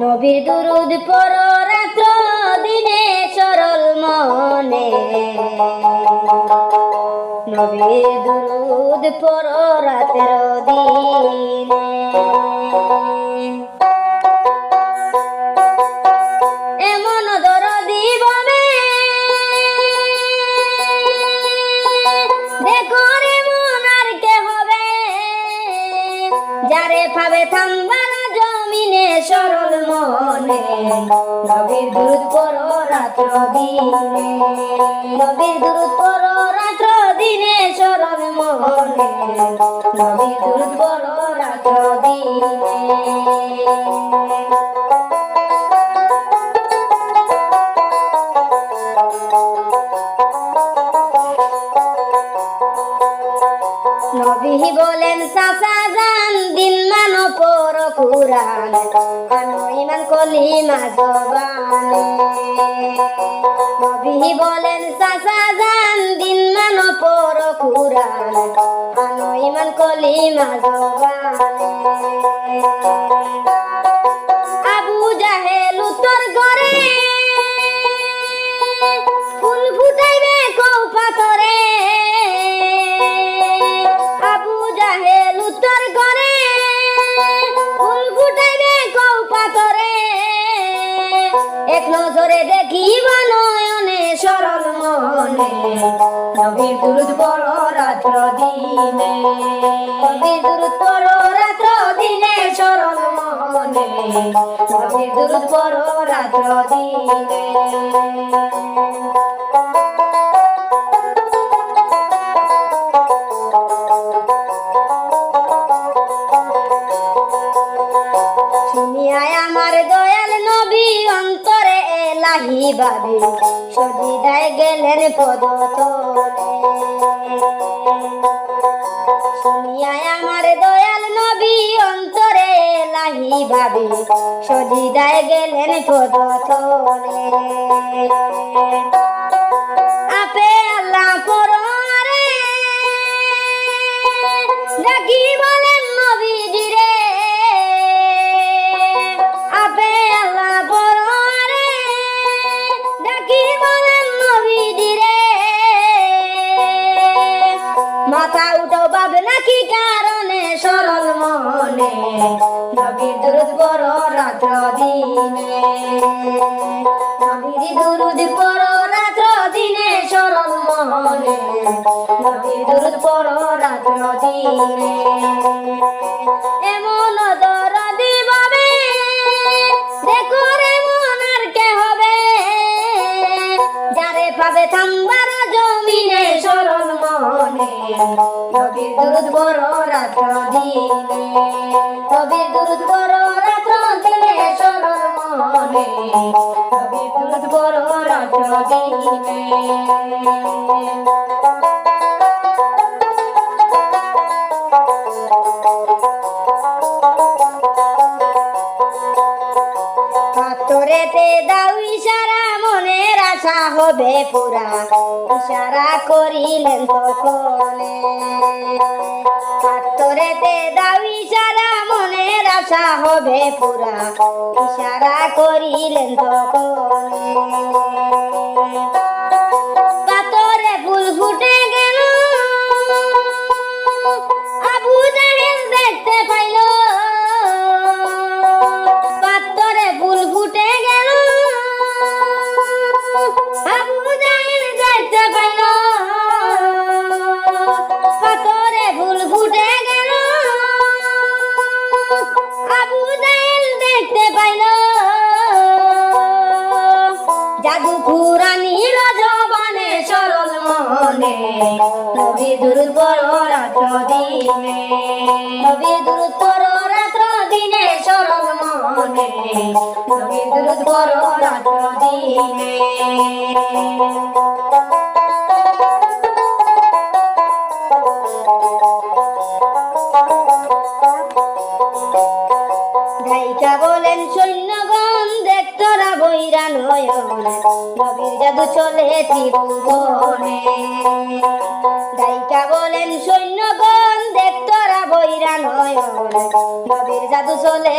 নবীর দুরুদ পর রাত্র দিনে সরল মনে। নবীর দুরুদ পর রাত্র দিনে। সরল মনে। নবীর দূর পর রাত্র দিনে। নবীর দূর পর রাত্র দিনে সরল মনে। নবীর দূর পর রাত্র দিনে। নবী বলেন সাসা জান, দিন মান পর কুরান আনো ইমান কলিমা জবানে। নবী বলেন সাসা জান, দিন মান পর কুরান আনো ইমান কলিমা জবানে। নজরে দেখিব নয়নে সরল মনে। নবীর দুরুদ বড় রাত্র দিনে। নবীর দুরুদ বড় রাত্র দিনে সরল মনে। নবীর দুরুদ বড় রাত্র দিনে। এলাহি সজিদায় গেলেন পদ শুনিয়ায় আমার দয়াল নবী অন্তরে এলাহি ভাবি সজিদায় গেলেন পদ আপে আল্লাহ বলেন ভাবে নাকি কারণে সরল মনে? নবীর দুরুদ বড় রাত্র দিনে। নবীর দুরুদ বড় রাত্র দিনে সরল মনে। নবীর দুরুদ বড় রাত্র দিনে। এমন দরদি দেখো রে মন আর কে হবে? যারে পাবে থামবার জমিনে সরল মনে। নবীর দুরুদ বড় রাত্র দিনে সরল মনে দিনে পাথরেতে দাও ইশারা, মনের আশা হবে পুরা। ইশারা করিলেন তখনে। আশা হবে পুরা। ইশারা করিলেন তখনে দেখতে পাইল জাদু পুরানির জবানে সরল মনে। নবী দুরুদ রাত্র দিনে নবী দুরুদ রাত্র দিনে সরল মনে। নবী দুরুদ রাত্র দিনে বলেন সৈন্যগণ দেখতরা বৈরান হয় নবীর জাদু চলে দায়িকা বলেন সৈন্যগণ দেখতরা বৈরান হয় নবীর জাদু চলে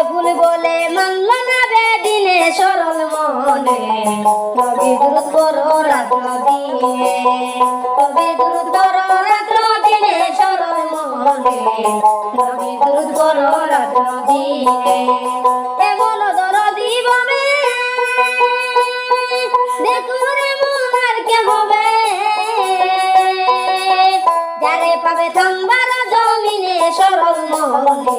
সৈফুল বলে মানল না বেদিনে সরল মনে। নবী দুরুদ করো রাত্র দিনে। নবী দুরুদ দিনে সরল মনে। নবী দুরুদ করো রাত্র দিনে। এমন দরদি ববে, দেখুন মন আর কে হবে। যারে পাবে থামবার জমিনে সরল মনে।